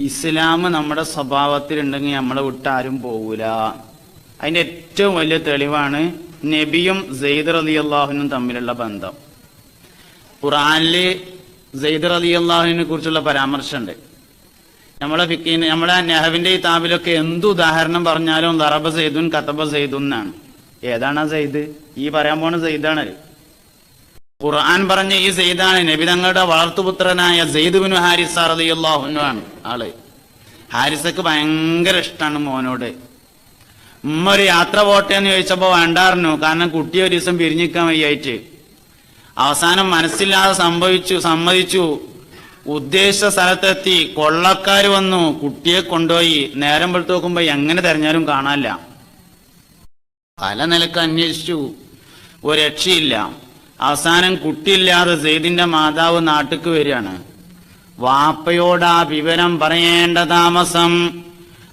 ഇസ്ലാം നമ്മുടെ സ്വഭാവത്തിലുണ്ടെങ്കിൽ നമ്മളെ വിട്ട് ആരും പോകൂല അതിന്റെ ഏറ്റവും വലിയ തെളിവാണ് നബിയും സെയ്ദ് അലി അള്ളാഹുനും തമ്മിലുള്ള ബന്ധം. ഖുറാനിൽ സെയ്ദ് അലി അള്ളാഹുവിനെ കുറിച്ചുള്ള പരാമർശമുണ്ട്. നമ്മളെ ഫിക്കീന് നമ്മളെ നെഹവിന്റെ ഈ താബിലൊക്കെ എന്ത് ഉദാഹരണം പറഞ്ഞാലും ദറബ സെയ്ദുൻ കത്തബ സെയ്ദുൻ എന്നാണ്. ഏതാണ് ആ സെയ്ദ്? ഈ പറയാൻ പോണ സെയ്ദാണ് ഖുർആൻ പറഞ്ഞ ഈ സെയ്ദാണ് നബി തങ്ങളുടെ വളർത്തുപുത്രനായ സെയ്ദ് ഹാരിസ് ആണ് ആൾ. ഹാരിസക്ക് ഭയങ്കര ഇഷ്ടമാണ് മോനോട്. ഉമ്മ ഒരു യാത്ര പോട്ടെ എന്ന് ചോദിച്ചപ്പോ വേണ്ടായിരുന്നു കാരണം കുട്ടി ഒരു ദിവസം പിരിഞ്ഞിക്കാൻ വയ്യായിട്ട്. അവസാനം മനസ്സില്ലാതെ സംഭവിച്ചു സമ്മതിച്ചു. ഉദ്ദേശ സ്ഥലത്തെത്തി. കൊള്ളക്കാർ വന്നു. കുട്ടിയെ കൊണ്ടുപോയി. നേരം വെളുത്ത് നോക്കുമ്പോ എങ്ങനെ തെരഞ്ഞാലും കാണാനില്ല. പല നിലയ്ക്ക് അന്വേഷിച്ചു. ഒരു രക്ഷയില്ല. അവസാനം കുട്ടിയില്ലാതെ സെയ്ദിന്റെ മാതാവ് നാട്ടിക്ക് വരികയാണ്. വാപ്പയോട് ആ വിവരം പറയേണ്ട താമസം.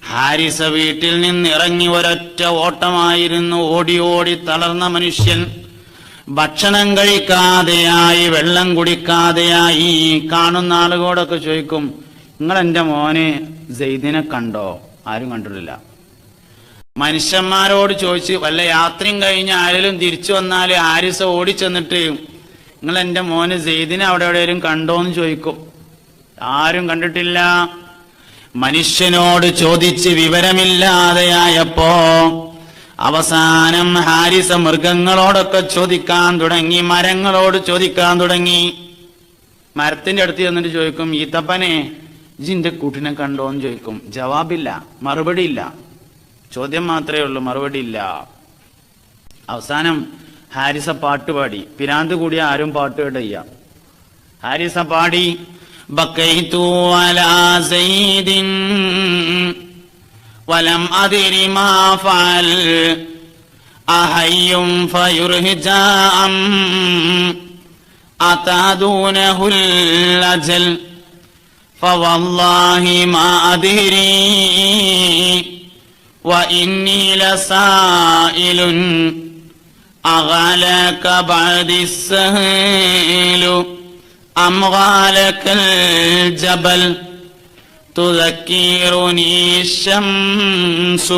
ഹാരിസ വീട്ടിൽ നിന്ന് ഇറങ്ങി ഒരൊറ്റ ഓട്ടമായിരുന്നു ഓടി ഓടി തളർന്ന മനുഷ്യൻ. ഭക്ഷണം കഴിക്കാതെയായി വെള്ളം കുടിക്കാതെയായി കാണുന്ന ആളുകളോടൊക്കെ ചോദിക്കും നിങ്ങൾ എന്റെ മോനെ സെയ്ദിനെ കണ്ടോ? ആരും കണ്ടിട്ടില്ല. മനുഷ്യന്മാരോട് ചോദിച്ച് വല്ല യാത്രയും കഴിഞ്ഞ് ആരെങ്കിലും തിരിച്ചു വന്നാൽ ആരിസ ഓടിച്ചെന്നിട്ട് നിങ്ങൾ എന്റെ മോന് സെയ്ദിനെ അവിടെ എവിടെയും കണ്ടോന്ന് ചോദിക്കും. ആരും കണ്ടിട്ടില്ല. മനുഷ്യനോട് ചോദിച്ച് വിവരമില്ലാതെയായപ്പോ അവസാനം ഹാരിസ മൃഗങ്ങളോടൊക്കെ ചോദിക്കാൻ തുടങ്ങി മരങ്ങളോട് ചോദിക്കാൻ തുടങ്ങി. മരത്തിന്റെ അടുത്ത് ചെന്നിട്ട് ചോദിക്കും തപ്പനെ ജിന്റെ കൂട്ടിനെ കണ്ടോ എന്ന് ചോദിക്കും. ജവാബില്ല മറുപടി ഇല്ല. ചോദ്യം മാത്രമേ ഉള്ളൂ മറുപടി ഇല്ല അവസാനം ഹാരിസ പാട്ട് പാടി പിരാന്ത് കൂടി ആരും പാട്ട് കേട്ടില്ല ഹാരിസ പാടി ബക്കൈതു അലാ സയ്യിദിൻ വലം അദിരി മാ ഫഅൽ അഹയ്യും ഫയുർഹിജാം അതാദൂനഹുൽ അജൽ فوالله ما أدري وإني لسائل. أغالك بعد السهيل. أم غالك الجبل. تذكرني الشمس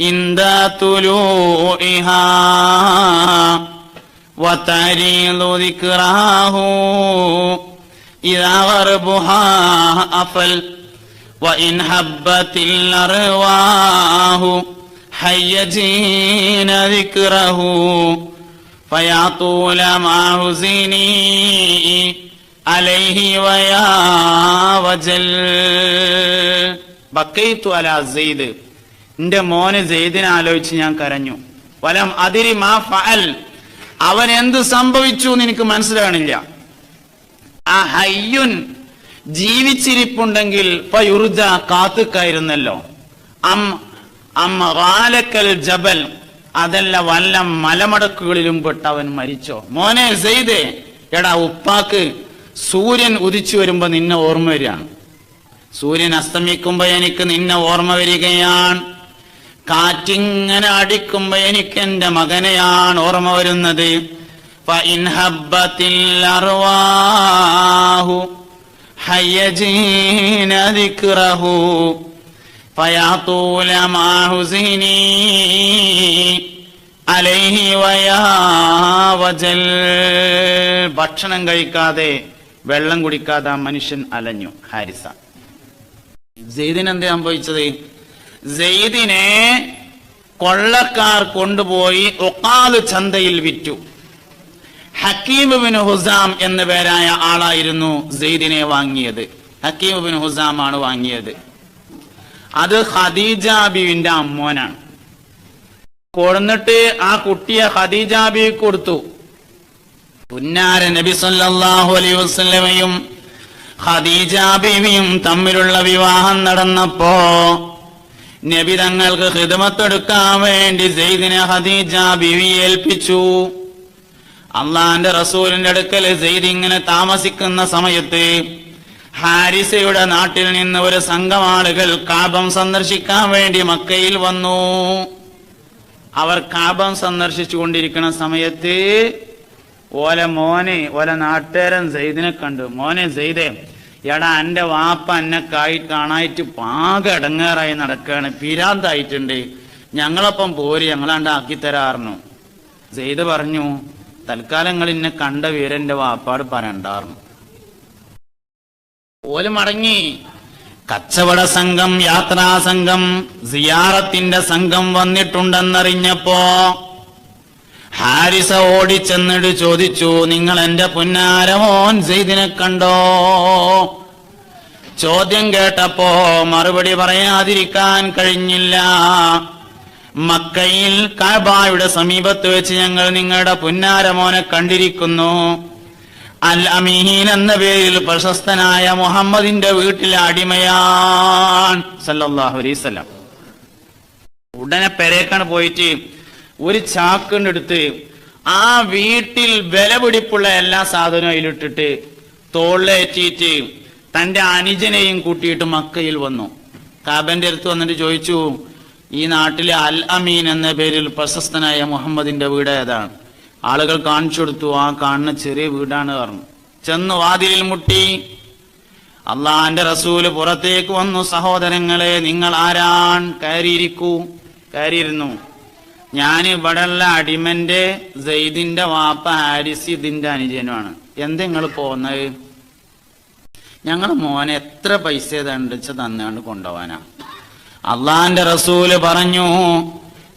عند طلوعها. وتعريض ذكراه إذا غربها أفل. وإن حبت الأرواح حيجين ذكره فيا طول ما حزني عليه ويا وجل ബക്കൈത്തു അല സെയ്ദ് എന്റെ മോന് സെയ്ദിനെ ആലോചിച്ച് ഞാൻ കരഞ്ഞു വലം അതിരി മാ ഫഅൽ അവൻ എന്ത് സംഭവിച്ചു എന്ന് എനിക്ക് മനസ്സിലാകണില്ല ആ ഹയ്യുൻ ജീവിച്ചിരിപ്പുണ്ടെങ്കിൽ പയുർജ കാത്തുക്കായിരുന്നല്ലോ. അം അമ്മൽ ജബൽ അതല്ല വല്ല മലമടക്കുകളിലും പെട്ട് അവൻ മരിച്ചോ. മോനെ സെയ്തേ എടാ ഉപ്പാക്ക് സൂര്യൻ ഉദിച്ചു വരുമ്പോ നിന്നെ ഓർമ്മ വരികയാണ്. സൂര്യൻ അസ്തമിക്കുമ്പോ എനിക്ക് നിന്നെ ഓർമ്മ വരികയാണ്. കാറ്റിങ്ങനെ അടിക്കുമ്പോ എനിക്ക് എന്റെ മകനെയാണ് ഓർമ്മ വരുന്നത്. ഇൻഹബത്തിൽ അറുവാഹു حيجين ذكره فيا طول ما حزني عليه ويا وجل ഭക്ഷണം കഴിക്കാതെ വെള്ളം കുടിക്കാതെ ആ മനുഷ്യൻ അലഞ്ഞു ഹാരിസ സെയ്ദിന് എന്ത് സംഭവിച്ചത് സെയ്ദിനെ കൊള്ളക്കാർ കൊണ്ടുപോയി ഒക്കാല് ചന്തയിൽ വിറ്റു ഹക്കീമുബിൻ ഹുസാം എന്ന പേരായ ആളായിരുന്നു സെയ്ദിനെ വാങ്ങിയത്. ഹക്കീമുബിൻ ഹുസാം ആണ് വാങ്ങിയത്. അത് ഖദീജ ബീവിന്റെ അമ്മോനാണ്. കൊടുന്നിട്ട് ആ കുട്ടിയെ ഖദീജ ബീവി കൊടുത്തു. പുന്നാര നബി സല്ലാഹു അലൈ വസ്ലമയും ഖദീജ ബീവിയും തമ്മിലുള്ള വിവാഹം നടന്നപ്പോ നബി തങ്ങൾക്ക് ഹിദമത്തെടുക്കാൻ വേണ്ടി സെയ്ദിനെ ഖദീജ ബീവി ഏൽപ്പിച്ചു. അള്ളാന്റെ റസൂലിന്റെ അടുക്കൽ സെയ്ദ് ഇങ്ങനെ താമസിക്കുന്ന സമയത്ത് ഹാരിസയുടെ നാട്ടിൽ നിന്ന് ഒരു സംഘം ആളുകൾ കാബം സന്ദർശിക്കാൻ വേണ്ടി മക്കയിൽ വന്നു. അവർ കാബം സന്ദർശിച്ചു കൊണ്ടിരിക്കുന്ന സമയത്ത് ഓല മോനെ ഓല നാട്ടുകാരൻ സെയ്ദിനെ കണ്ടു. മോനെ സെയ്ദേ എടാ എന്റെ വാപ്പ എന്നെ കായി കാണായിട്ട് പാക ഇടങ്ങേറായി നടക്കുകയാണ് പിരാന്തായിട്ടുണ്ട്. ഞങ്ങളൊപ്പം പോര് ഞങ്ങളാണ്ട് ആക്കി തരാറുന്നു സെയ്ത് പറഞ്ഞു തൽക്കാലങ്ങൾ കണ്ട വീരന്റെ വാപ്പാട് പറയണ്ടാർന്നു. ഓൽ മടങ്ങി. കച്ചവട സംഘം യാത്രാ സംഘം സിയാറത്തിന്റെ സംഘം വന്നിട്ടുണ്ടെന്നറിഞ്ഞപ്പോ ഹാരിസ ഓടിച്ചെന്നിട്ട് ചോദിച്ചു നിങ്ങൾ എന്റെ പുന്നാരമോൻ സെയ്ദിനെ കണ്ടോ? ചോദ്യം കേട്ടപ്പോ മറുപടി പറയാതിരിക്കാൻ കഴിഞ്ഞില്ല. മക്കയിൽ കബായുടെ സമീപത്ത് വെച്ച് ഞങ്ങൾ നിങ്ങളുടെ പുന്നാരമോനെ കണ്ടിരിക്കുന്നു. അൽ അമീൻ എന്ന പേരിൽ പ്രശസ്തനായ മുഹമ്മദിന്റെ വീട്ടിലെ അടിമയാൻ ഉടനെ പെരേക്കാണ് പോയിട്ട് ഒരു ചാക്കിനെടുത്ത് ആ വീട്ടിൽ വില പിടിപ്പുള്ള എല്ലാ സാധനവും അതിലിട്ടിട്ട് തോളിലേറ്റിയിട്ട് തന്റെ അനുജനെയും കൂട്ടിയിട്ട് മക്കയിൽ വന്നു. കാബന്റെ അടുത്ത് വന്നിട്ട് ചോദിച്ചു ഈ നാട്ടിലെ അൽ അമീൻ എന്ന പേരിൽ പ്രശസ്തനായ മുഹമ്മദിന്റെ വീട് ഏതാണ്? ആളുകൾ കാണിച്ചു കൊടുത്തു ആ കാണുന്ന ചെറിയ വീടാണ് പറഞ്ഞു. ചെന്ന് വാതിലിൽ മുട്ടി. അള്ളാന്റെ റസൂൽ പുറത്തേക്ക് വന്നു. സഹോദരങ്ങളെ നിങ്ങൾ ആരാൻ കയറിയിരിക്കൂ. കയറിയിരുന്നു. ഞാൻ ഇവിടെയുള്ള അടിമന്റെ സെയ്ദിന്റെ വാപ്പ ഹാരിസ് ഇതിന്റെ അനുജനുമാണ്. എന്ത് നിങ്ങൾ പോന്നത്? ഞങ്ങളെ മോനെ എത്ര പൈസ തണ്ടിച്ച് തന്നുകൊണ്ട് കൊണ്ടുപോവാനാ. അള്ളാന്റെ റസൂൽ പറഞ്ഞു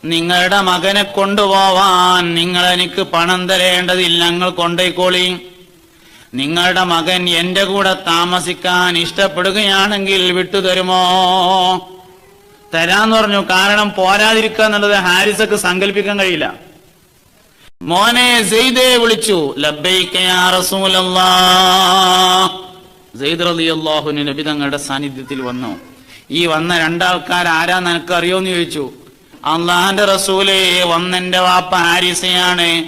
നിങ്ങളുടെ മകനെ കൊണ്ടുപോവാൻ നിങ്ങൾ എനിക്ക് പണം തരേണ്ടതില്ല ഞങ്ങൾ കൊണ്ടേക്കോളി. നിങ്ങളുടെ മകൻ എന്റെ കൂടെ താമസിക്കാൻ ഇഷ്ടപ്പെടുകയാണെങ്കിൽ വിട്ടുതരുമോ? തരാന്ന് പറഞ്ഞു. കാരണം പോരാതിരിക്കുക എന്നുള്ളത് ഹാരിസക്ക് സങ്കല്പിക്കാൻ കഴിയില്ല. മോനെ സെയ്ദേ വിളിച്ചു ലബ്ബൈക്കയാ നബി തങ്ങളുടെ സാന്നിധ്യത്തിൽ വന്നു. ഈ വന്ന രണ്ടാൾക്കാർ ആരാ നിനക്ക് അറിയോന്ന് ചോദിച്ചു. അള്ളാഹാന്റെ റസൂലേ വന്നെന്റെ വാപ്പ ആരിസയാണ്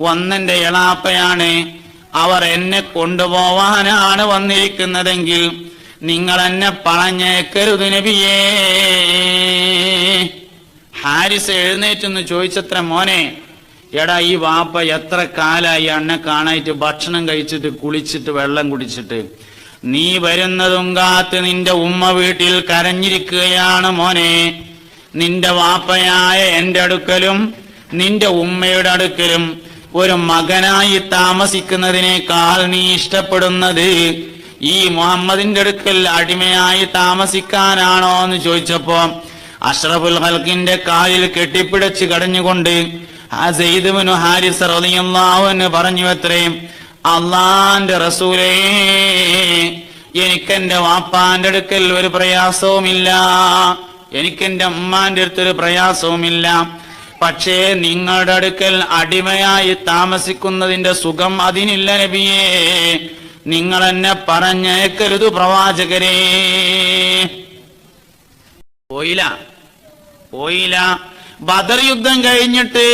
വന്നെന്റെ എളാപ്പയാണ്. അവർ എന്നെ കൊണ്ടുപോവാനാണ് വന്നിരിക്കുന്നതെങ്കിൽ നിങ്ങൾ എന്നെ പറഞ്ഞേക്കരുത് നബിയേ. ഹാരിസ് എഴുന്നേറ്റെന്ന് ചോദിച്ചത്ര മോനെ എടാ ഈ വാപ്പ എത്ര കാലായി അന്നെ കാണായിട്ട് ഭക്ഷണം കഴിച്ചിട്ട് കുളിച്ചിട്ട് വെള്ളം കുടിച്ചിട്ട്. നീ വരുന്നതും കാത്ത് നിന്റെ ഉമ്മ വീട്ടിൽ കരഞ്ഞിരിക്കുകയാണ് മോനെ. നിന്റെ വാപ്പയായ എന്റെ അടുക്കലും നിന്റെ ഉമ്മയുടെ അടുക്കലും ഒരു മകനായി താമസിക്കുന്നതിനേക്കാൾ നീ ഇഷ്ടപ്പെടുന്നത് ഈ മുഹമ്മദിന്റെ അടുക്കൽ അടിമയായി താമസിക്കാനാണോ എന്ന് ചോദിച്ചപ്പോ അഷ്റഫുൽ ഹൽക്കിന്റെ കാലിൽ കെട്ടിപ്പിടച്ച് കടഞ്ഞുകൊണ്ട് ആ സെയ്ദുബിനു ഹാരിസ് റളിയല്ലാഹു പറഞ്ഞു അത്രയും. അള്ളാന്റെ റസൂലേ എനിക്കെന്റെ വാപ്പാന്റെ അടുക്കൽ ഒരു പ്രയാസവുമില്ല. എനിക്കെന്റെ അമ്മാന്റെ അടുത്തൊരു പ്രയാസവുമില്ല. പക്ഷേ നിങ്ങളുടെ അടുക്കൽ അടിമയായി താമസിക്കുന്നതിന്റെ സുഖം അതിനില്ല നബിയേ. നിങ്ങൾ എന്നെ പറഞ്ഞേക്കരുത് പ്രവാചകരെ. പോയില്ല പോയില്ല. ബദർ യുദ്ധം കഴിഞ്ഞിട്ട്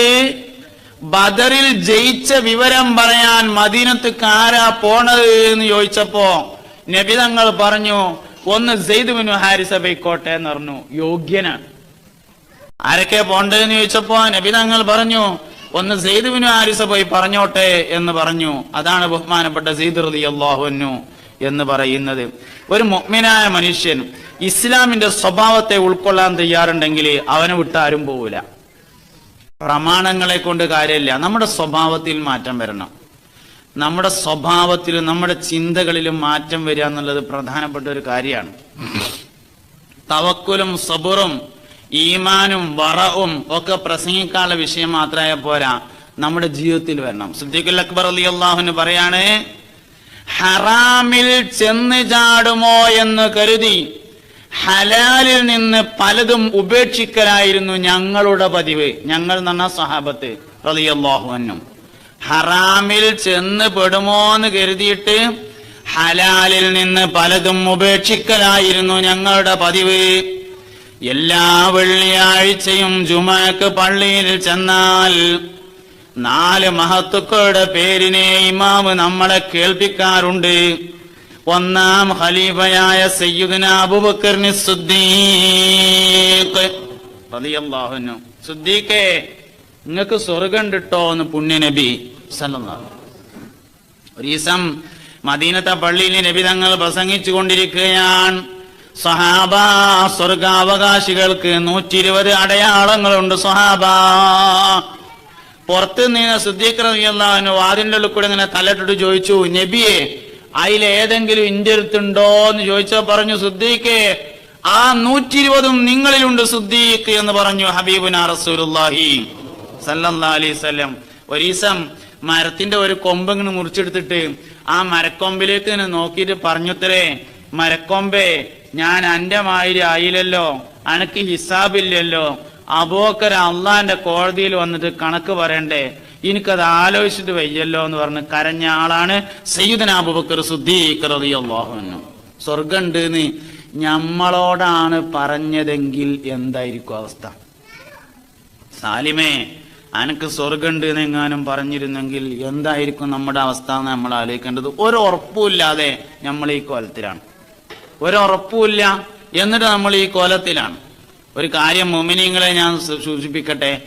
ബദറിൽ ജയിച്ച വിവരം പറയാൻ മദീനത്ത് ആരാ പോണത് എന്ന് ചോദിച്ചപ്പോ നബി തങ്ങൾ പറഞ്ഞു ഒന്ന് സെയ്ദുബിനു ഹാരിസ ബൈക്കോട്ടെ എന്ന് പറഞ്ഞു. യോഗ്യനാണ്. ആരൊക്കെ പോണ്ടതെന്ന് ചോദിച്ചപ്പോ നബി തങ്ങൾ പറഞ്ഞു ഒന്ന് സെയ്ദുബിനു ഹാരിസ പോയി പറഞ്ഞോട്ടെ എന്ന് പറഞ്ഞു. അതാണ് ബഹുമാനപ്പെട്ട സെയ്ദ് റതി അള്ളാഹുനു എന്ന് പറയുന്നത്. ഒരു മുഅ്മിനായ മനുഷ്യൻ ഇസ്ലാമിന്റെ സ്വഭാവത്തെ ഉൾക്കൊള്ളാൻ തയ്യാറുണ്ടെങ്കിൽ അവനെ വിട്ടാരും പോവില്ല പ്രമാണങ്ങളെ കൊണ്ട് കാര്യമില്ല. നമ്മുടെ സ്വഭാവത്തിൽ മാറ്റം വരണം. നമ്മുടെ സ്വഭാവത്തിലും നമ്മുടെ ചിന്തകളിലും മാറ്റം വരിക എന്നുള്ളത് പ്രധാനപ്പെട്ട ഒരു കാര്യമാണ്. തവക്കുലും സബുറും ഈമാനും വറവും ഒക്കെ പ്രസംഗിക്കാനുള്ള വിഷയം മാത്രമായ പോരാ. നമ്മുടെ ജീവിതത്തിൽ വരണം. സിദ്ദീഖുൽ അക്ബർ അലി അള്ളാഹുന് പറയാണ് ഹറാമിൽ ചെന്ന് ചാടുമോ എന്ന് കരുതി ഹലാലിൽ നിന്ന് പലതും ഉപേക്ഷിക്കലായിരുന്നു ഞങ്ങളുടെ പതിവ്. ഞങ്ങൾ നന്ന സഹാബത്ത് റളിയല്ലാഹുവന്നും ഹറാമിൽ ചെന്ന് പെടുമോന്ന് കരുതിയിട്ട് ഹലാലിൽ നിന്ന് പലതും ഉപേക്ഷിക്കലായിരുന്നു ഞങ്ങളുടെ പതിവ്. എല്ലാ വെള്ളിയാഴ്ചയും ജുമാക്ക് പള്ളിയിൽ ചെന്നാൽ നാല് മഹത്തുക്കളുടെ പേരിനെ ഇമാമ് നമ്മളെ കേൾപ്പിക്കാറുണ്ട്. ഒന്നാം ഖലീഫയായ സയ്യുദന അബൂബക്കറിന് സുദ്ദീഖ് റളിയല്ലാഹു അൻഹു. സുദ്ദീഖേ നിങ്ങൾക്ക് സ്വർഗം കിട്ടോ എന്ന് പുണ്യനബി സല്ലല്ലാഹു ഒരു ദിവസം മദീനത്തെ പള്ളിയിൽ നബി തങ്ങൾ പ്രസംഗിച്ചു കൊണ്ടിരിക്കുകയാണ്. സഹാബ സ്വർഗാവകാശികൾക്ക് നൂറ്റി ഇരുപത് അടയാളങ്ങളുണ്ട് സഹാബ പുറത്ത് നിന്ന് സിദ്ദീഖ്റിയാഹു വാതിന്റെ ഉള്ളിൽ കൂടെ ഇങ്ങനെ തലട്ടിട്ട് ചോദിച്ചു നബിയെ അതിലേതെങ്കിലും ഇന്ത്യ അടുത്തുണ്ടോ എന്ന് ചോദിച്ചാൽ പറഞ്ഞു സുദ്ദീഖേ ആ നൂറ്റി ഇരുപതും നിങ്ങളിലുണ്ട് സുദ്ദീഖ് എന്ന് പറഞ്ഞു ഹബീബുന റസൂലുള്ളാഹി സല്ലല്ലാഹു അലൈഹി ഒരീസം മരത്തിന്റെ ഒരു കൊമ്പ് ഇങ്ങനെ മുറിച്ചെടുത്തിട്ട് ആ മരക്കൊമ്പിലേക്ക് ഇങ്ങനെ നോക്കിയിട്ട് പറഞ്ഞുത്തരേ മരക്കൊമ്പേ ഞാൻ അന്റെ മാതിരി ആയില്ലല്ലോ അനക്ക് ഹിസാബില്ലല്ലോ അബോക്കര അള്ളാന്റെ കോടതിയിൽ വന്നിട്ട് കണക്ക് പറയണ്ടേ എനിക്കത് ആലോചിച്ചിട്ട് വയ്യല്ലോ എന്ന് പറഞ്ഞ് കരഞ്ഞ ആളാണ് സയ്യിദന അബൂബക്കർ സുദ്ദീഖറിയാഹുന്നു സ്വർഗം ഉണ്ടെന്ന് ഞമ്മളോടാണ് പറഞ്ഞതെങ്കിൽ എന്തായിരിക്കും അവസ്ഥ? സാലിമേ അനക്ക് സ്വർഗമുണ്ട് എന്നെങ്ങാനും പറഞ്ഞിരുന്നെങ്കിൽ എന്തായിരിക്കും നമ്മുടെ അവസ്ഥ എന്ന് നമ്മൾ ആലോചിക്കേണ്ടത്? ഒരു ഉറപ്പുമില്ലാതെ നമ്മൾ ഈ കോലത്തിലാണ്. ഒരു ഉറപ്പുമില്ല എന്നിട്ട് നമ്മൾ ഈ കോലത്തിലാണ്. ഒരു കാര്യം മുമിനിങ്ങളെ ഞാൻ സൂചിപ്പിക്കട്ടെ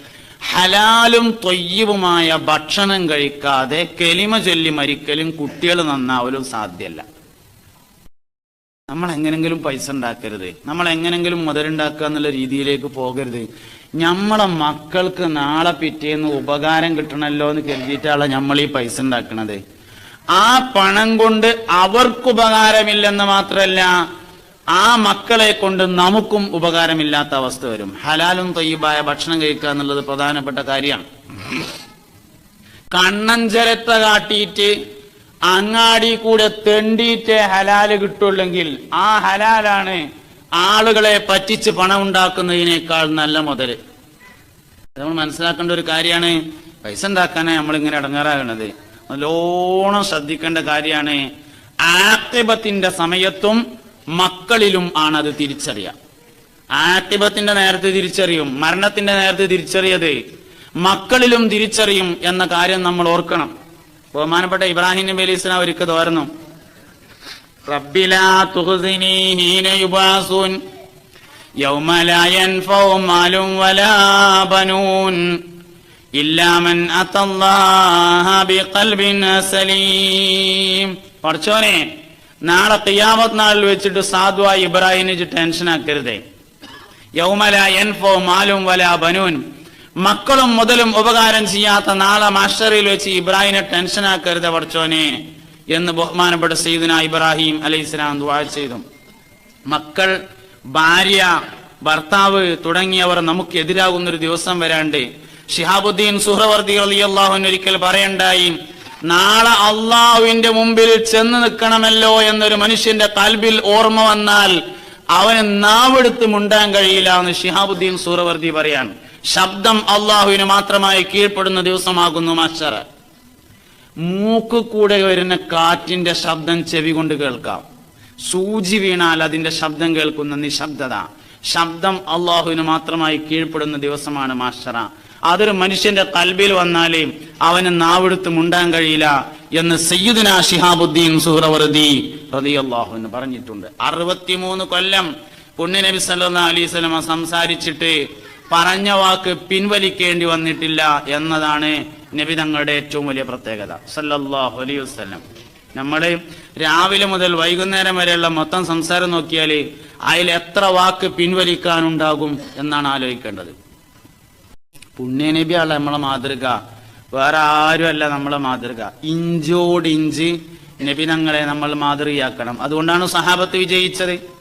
ഹലാലും തൊയ്യവുമായ ഭക്ഷണം കഴിക്കാതെ കെലിമ ചൊല്ലി മരിക്കലും കുട്ടികൾ നന്നാവലും സാധ്യല്ല. നമ്മൾ എങ്ങനെങ്കിലും പൈസ ഉണ്ടാക്കരുത്. നമ്മൾ എങ്ങനെങ്കിലും മുതലുണ്ടാക്കുക എന്നുള്ള രീതിയിലേക്ക് പോകരുത്. നമ്മളെ മക്കൾക്ക് നാളെ പിറ്റേന്ന് ഉപകാരം കിട്ടണമല്ലോ എന്ന് കരുതിയിട്ടാണ് നമ്മൾ ഈ പൈസ ഉണ്ടാക്കണത്. ആ പണം കൊണ്ട് അവർക്ക് ഉപകാരമില്ലെന്ന് മാത്രമല്ല ആ മക്കളെ കൊണ്ട് നമുക്കും ഉപകാരമില്ലാത്ത അവസ്ഥ വരും. ഹലാലും തൊയ്യബായ ഭക്ഷണം കഴിക്കുക എന്നുള്ളത് പ്രധാനപ്പെട്ട കാര്യമാണ്. കണ്ണഞ്ചരത്ത കാട്ടിയിട്ട് അങ്ങാടി കൂടെ തെണ്ടിയിട്ട് ഹലാൽ കിട്ടുള്ളെങ്കിൽ ആ ഹലാലാണ് ആളുകളെ പറ്റിച്ച് പണം ഉണ്ടാക്കുന്നതിനേക്കാൾ നല്ല മുതൽ നമ്മൾ മനസ്സിലാക്കേണ്ട ഒരു കാര്യമാണ്. പൈസ ഉണ്ടാക്കാനാണ് നമ്മളിങ്ങനെ ഇടങ്ങാറാകണത്. നല്ലോണം ശ്രദ്ധിക്കേണ്ട കാര്യമാണ്. ആക്തിബത്തിന്റെ സമയത്തും മക്കളിലും ആണ് അത് തിരിച്ചറിയുക ആക്തിബത്തിന്റെ നേരത്തെ തിരിച്ചറിയും മരണത്തിന്റെ നേരത്തെ തിരിച്ചറിയത് മക്കളിലും തിരിച്ചറിയും എന്ന കാര്യം നമ്മൾ ഓർക്കണം. ബഹുമാനപ്പെട്ട ഇബ്രാഹിം നബി അലൈഹി ഇസ്ലാം ഒരിക്കൽ തോർന്നു റബ്ബിലാ നാളെ ഖിയാമത്ത് നാളിൽ വെച്ചിട്ട് ഇബ്രാഹിമിന് ടെൻഷൻ ആക്കരുതേ. യൗമല എൻഫോ മാലും വല ബനൂൻ. മക്കളും മുതലും ഉപകാരം ചെയ്യാത്ത നാളെ മാഷറിൽ വെച്ച് ഇബ്രാഹിമിനെ ടെൻഷൻ ആക്കരുത് പഠിച്ചോനെ എന്ന് ബഹുമാനപ്പെട്ട സീദന ഇബ്രാഹിം അലൈഹി ഇസ്ലാം ദുആ ചെയ്തു. മക്കൾ ഭാര്യ ഭർത്താവ് തുടങ്ങിയവർ നമുക്ക് എതിരാകുന്ന ഒരു ദിവസം വരാണ്ട്. ഷിഹാബുദ്ദീൻ സുഹ്രവർദി അള്ളാഹുൻ ഒരിക്കൽ പറയണ്ടായി നാളെ അള്ളാഹുവിന്റെ മുമ്പിൽ ചെന്ന് നിൽക്കണമല്ലോ എന്നൊരു മനുഷ്യന്റെ കൽബിൽ ഓർമ്മ വന്നാൽ അവന് നാവെടുത്ത് മുണ്ടാൻ കഴിയില്ല എന്ന് ഷിഹാബുദ്ദീൻ സൂറവർദി പറയാണ്. ശബ്ദം അള്ളാഹുവിന് മാത്രമായി കീഴ്പ്പെടുന്ന ദിവസമാകുന്നു മാസ്റ്റർ മൂക്ക് കൂടെ വരുന്ന കാറ്റിന്റെ ശബ്ദം ചെവി കൊണ്ട് കേൾക്കാം. സൂചി വീണാൽ അതിന്റെ ശബ്ദം കേൾക്കുന്ന നിശബ്ദത. ശബ്ദം അള്ളാഹുവിന് മാത്രമായി കീഴ്പ്പെടുന്ന ദിവസമാണ് മാസ്റ്ററ. അതൊരു മനുഷ്യന്റെ കൽബിൽ വന്നാലേ അവന് നാവെടുത്ത് മുണ്ടാൻ കഴിയില്ല എന്ന് സയ്യുദിന ഷിഹാബുദ്ദീൻ സുഹ്റവർദി റളിയല്ലാഹു എന്ന് പറഞ്ഞിട്ടുണ്ട്. അറുപത്തിമൂന്ന് കൊല്ലം പുണ്യനബി സല്ലല്ലാഹു അലൈഹി വസല്ലമ സംസാരിച്ചിട്ട് പറഞ്ഞ വാക്ക് പിൻവലിക്കേണ്ടി വന്നിട്ടില്ല എന്നതാണ് നബി തങ്ങളുടെ ഏറ്റവും വലിയ പ്രത്യേകത. സല്ലല്ലാഹു അലൈഹി വസ്ലം നമ്മൾ രാവിലെ മുതൽ വൈകുന്നേരം വരെയുള്ള മൊത്തം സംസാരം നോക്കിയാൽ അതിൽ എത്ര വാക്ക് പിൻവലിക്കാനുണ്ടാകും എന്നാണ് ആലോചിക്കേണ്ടത്. പുണ്യനബിയാണ് നമ്മളെ മാതൃക. വേറെ ആരുമല്ല നമ്മളെ മാതൃക. ഇഞ്ചോടിഞ്ച് നബിനങ്ങളെ നമ്മൾ മാതൃകയാക്കണം. അതുകൊണ്ടാണ് സഹാബത്ത് വിജയിച്ചത്.